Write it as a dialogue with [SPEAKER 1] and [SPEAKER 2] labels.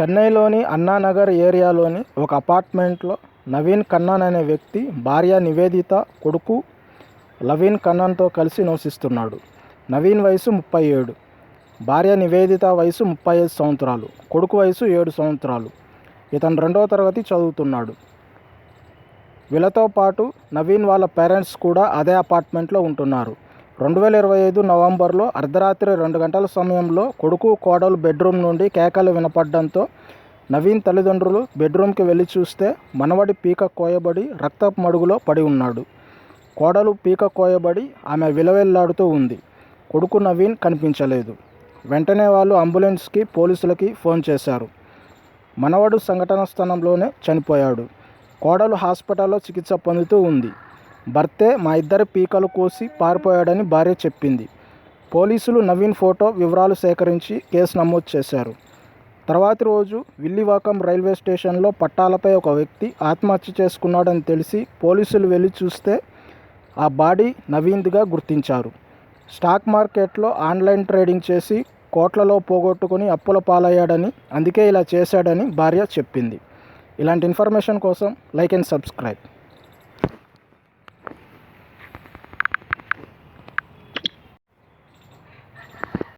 [SPEAKER 1] చెన్నైలోని అన్నానగర్ ఏరియాలోని ఒక అపార్ట్మెంట్లో నవీన్ కన్నన్ అనే వ్యక్తి భార్య నివేదిత కొడుకు లవీన్ కన్నన్తో కలిసి నివసిస్తున్నాడు. నవీన్ వయసు ముప్పై ఏడు. భార్య నివేదిత వయసు ముప్పై ఐదు సంవత్సరాలు. కొడుకు వయసు ఏడు సంవత్సరాలు. ఇతను రెండవ తరగతి చదువుతున్నాడు. వీళ్ళతో పాటు నవీన్ వాళ్ళ పేరెంట్స్ కూడా అదే అపార్ట్మెంట్లో ఉంటున్నారు. రెండు వేల ఇరవై ఐదు నవంబర్లో అర్ధరాత్రి రెండు గంటల సమయంలో కొడుకు కోడలు బెడ్రూమ్ నుండి కేకలు వినపడడంతో నవీన్ తల్లిదండ్రులు బెడ్రూమ్కి వెళ్ళి చూస్తే మనవడి పీక కోయబడి రక్తపు మడుగులో పడి ఉన్నాడు. కోడలు పీక కోయబడి ఆమె విలవెల్లాడుతూ ఉంది. కొడుకు నవీన్ కనిపించలేదు. వెంటనే వాళ్ళు అంబులెన్స్కి పోలీసులకి ఫోన్ చేశారు. మనవడు సంఘటన స్థలంలోనే చనిపోయాడు. కోడలు హాస్పిటల్లో చికిత్స పొందుతూ ఉంది. భర్తే మా ఇద్దరి పీకలు కోసి పారిపోయాడని భార్య చెప్పింది. పోలీసులు నవీన్ ఫోటో వివరాలు సేకరించి కేసు నమోదు చేశారు. తర్వాతి రోజు విల్లివాకం రైల్వే స్టేషన్లో పట్టాలపై ఒక వ్యక్తి ఆత్మహత్య చేసుకున్నాడని తెలిసి పోలీసులు వెళ్ళి చూస్తే ఆ బాడీ నవీన్దిగా గుర్తించారు. స్టాక్ మార్కెట్లో ఆన్లైన్ ట్రేడింగ్ చేసి కోట్లలో పోగొట్టుకుని అప్పుల పాలయ్యాడని అందుకే ఇలా చేశాడని భార్య చెప్పింది. ఇలాంటి ఇన్ఫర్మేషన్ కోసం లైక్ అండ్ సబ్స్క్రైబ్.